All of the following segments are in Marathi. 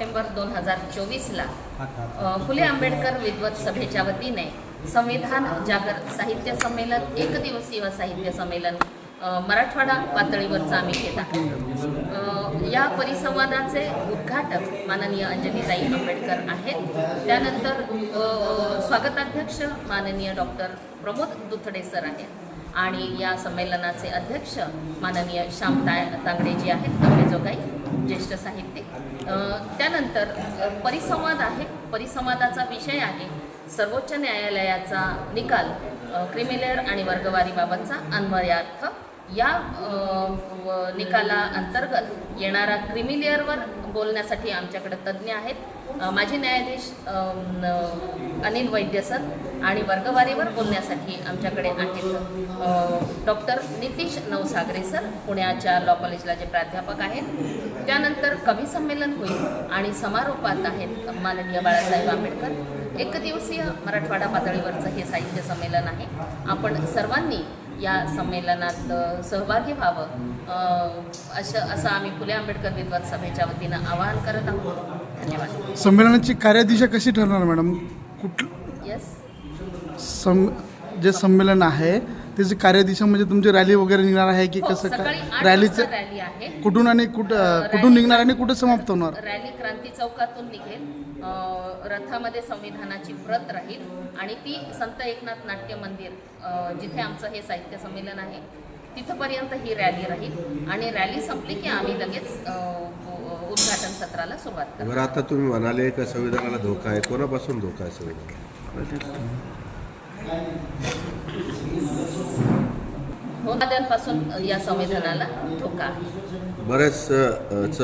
सप्टेंबर दोन हजार चोवीसला फुले आंबेडकर विद्वत सभेच्या वतीने संविधान जागर साहित्य संमेलन एक दिवसीय साहित्य संमेलन मराठवाडा पातळीवरचं आम्ही घेत आहोत. या परिसंवादाचे उद्घाटक माननीय अंजलीताई आंबेडकर आहेत. त्यानंतर स्वागताध्यक्ष माननीय डॉक्टर प्रमोद दुथडे सर आहेत. आणि या संमेलनाचे अध्यक्ष माननीय श्याम ता- तांगडेजी आहेत तांबेजोगाई ज्येष्ठ साहित्यिक. त्यानंतर परिसंवाद आहे. परिसंवादाचा विषय आहे सर्वोच्च न्यायालयाचा निकाल क्रिमिलेअर आणि वर्गवारीबाबतचा अन्वयार्थ या व- निकाला अंतर्गत येणारा क्रिमिलेअरवर बोलण्यासाठी आमच्याकडे तज्ज्ञ आहेत. माजी न्यायाधीश अनिल वैद्य सर आणि वर्गवारीवर बोलण्यासाठी आमच्याकडे आहेत डॉक्टर नितीश नवसागरे सर पुण्याच्या लॉ कॉलेजला जे प्राध्यापक आहेत. त्यानंतर कवी संमेलन होईल आणि समारोपात आहेत माननीय बाळासाहेब आंबेडकर. एक दिवसीय मराठवाडा पातळीवरचं हे साहित्य संमेलन आहे. आपण सर्वांनी या संमेलनात सहभागी व्हावं. असं असं आम्ही फुले आंबेडकर विद्वत सभेच्या वतीनं आवाहन करत आहोत. धन्यवाद. संमेलनाची कार्यदिशा कशी ठरणार मॅडम? कुठ येस सम जे संमेलन आहे त्याची कार्यदिशा म्हणजे तुमची रॅली वगैरे निघणार आहे की हो, कसं सकाळी काय आठ रॅलीचं वाजता रॅली आहे. कुठून आणि कुठं कुठून निघणार आणि कुठं समाप्त होणार? रॅली क्रांती चौकातून निघेल. अ, रथामध्ये संविधानाची प्रत राहील आणि ती संत एकनाथ नाट्य मंदिर अ, जिथे आमचं हे साहित्य संमेलन आहे तिथंपर्यंत ही रॅली राहील. आणि रॅली संपली की आम्ही लगेच अ, उ- उद्घाटन सत्राला सुरुवात करू बरं आता तुम्ही म्हणाले का संविधानाला धोका आहे? कोणापासून धोका आहे संविधानाला? या संविधानाला आहे. बरेच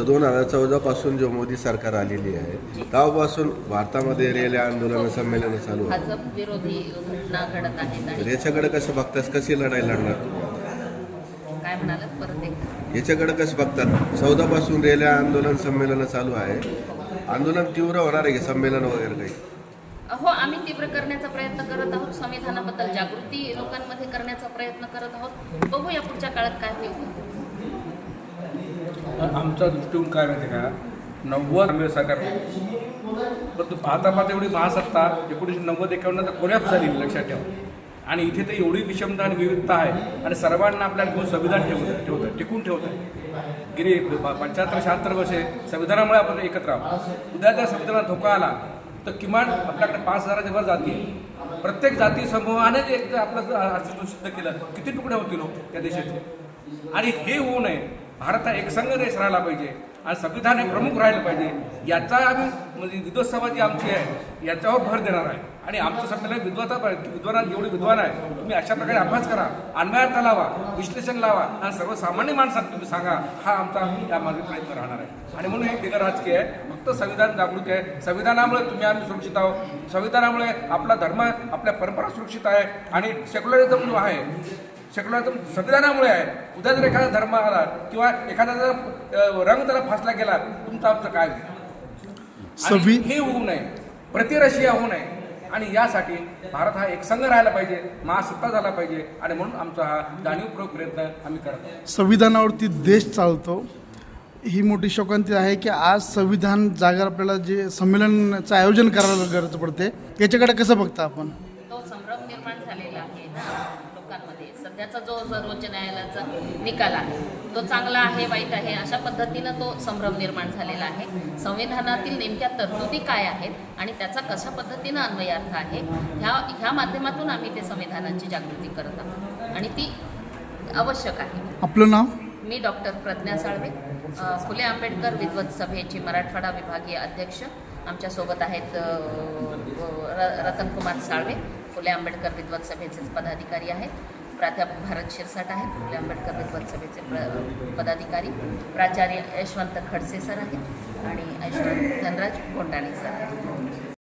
दोन हजार चौदा पासून जो मोदी सरकार आलेली आहे तेव्हापासून भारतामध्ये रेल्वे आंदोलन संमेलन चालू आहे भाजप विरोधी घटना घडत आहेत तर आणि याच्याकडे कसं बघतास कशी लढाई लढणार काय म्हणालात परत एकदा? याच्याकडे कसं बघतात? चौदा पासून रेल्वे आंदोलन संमेलन चालू आहे. आंदोलन तीव्र होणार आहे संमेलन वगैरे काही? हो आम्ही तीव्र करण्याचा प्रयत्न करत आहोत संविधानाबद्दल जागृती लोकांमध्ये करण्याचा प्रयत्न करत आहोत. बघूया पुढच्या काळात काय होईल. आमचा दृष्टिकोन काय माहिती का? नव्वद आंबेड सरकार परंतु पाहता पाहता एवढी महासत्ता एकोणीसशे नव्वद एकावन्न तर कोण्यात झाली लक्षात ठेवा. आणि इथे तर एवढी विषमता आणि विविधता आहे. आणि सर्वांना आपल्याला घेऊन संविधान ठेवत ठेवतं टिकून ठेवतं गेली पंच्याहत्तर शहात्तर वर्षे संविधानामुळे आपण एकत्र आहोत. उद्या जर संविधानात धोका आला तर किमान आपल्याकडे पाच हजाराच्या वर जाती आहे. प्रत्येक जाती समूहाने जे एक आपलं अस्तित्व सिद्ध केलं किती तुकडे होतील हो त्या देशाचे? आणि हे होऊ नये. भारत हा एकसंघ देश राहिला पाहिजे. आणि संविधान हे प्रमुख राहिलं पाहिजे. याचा आम्ही म्हणजे विद्वत सभा जी आमची आहे याच्यावर भर देणार आहे. आणि आमचं संमेलन विद्वता विद्वान जेवढे विद्वान आहे तुम्ही अशा प्रकारे अभ्यास करा अन्वयार्थ लावा विश्लेषण लावा आणि सर्वसामान्य माणसात तुम्ही सांगा हा आमचा यामागे प्रयत्न राहणार आहे. आणि म्हणून हे बिगर राजकीय आहे फक्त संविधान जागृती आहे. संविधानामुळे तुम्ही आम्ही सुरक्षित आहोत. संविधानामुळे आपला धर्म आपल्या परंपरा सुरक्षित आहे. आणि सेक्युलरिझम जो आहे सेक्युलरिझम संविधानामुळे आहे. उद्या जर एखादा धर्म आला किंवा एखादा जर रंग त्याला फासला गेला तुमचं आमचं काय? आणि हे होऊ नये. प्रतिरशिया होऊ नये. आणि यासाठी भारत हा एकसंघ राहायला पाहिजे महासत्ता झाला पाहिजे. आणि म्हणून आमचा हा जाणीवपूर्वक प्रयत्न आम्ही करत संविधानावरती देश चालतो. ही मोठी शोकांती आहे की आज संविधान जागर आपल्याला जे संमेलनाचं आयोजन करायला गरज पडते याच्याकडे कसं बघता आपण? तो संभ्रम निर्माण झालेला आहे ना. लोकांमध्ये. सध्याचा जो सर्वोच्च न्यायालयाचा निकाल आहे तो चांगला आहे वाईट आहे अशा पद्धतीनं तो संभ्रम निर्माण झालेला आहे. संविधानातील नेमक्या तरतुदी काय आहेत आणि त्याचा कशा पद्धतीनं अन्वयार्थ आहे ह्या ह्या माध्यमातून आम्ही ते संविधानाची जागृती करत आहोत. आणि ती आवश्यक आहे. आपलं नाव? मी डॉक्टर प्रज्ञा साळवे फुले आंबेडकर विद्वत सभेची मराठवाडा विभागीय अध्यक्ष. आमच्यासोबत आहेत रतनकुमार साळवे. फुले आंबेडकर विद्वत सभेचे पदाधिकारी आहेत. प्राध्यापक भारत शिरसाट आहेत. फुले आंबेडकर विद्वत सभेचे प्र पदाधिकारी. प्राचार्य यशवंत खडसे सर आहेत. आणि यशवंत धनराज गोंडाणे सर आहेत.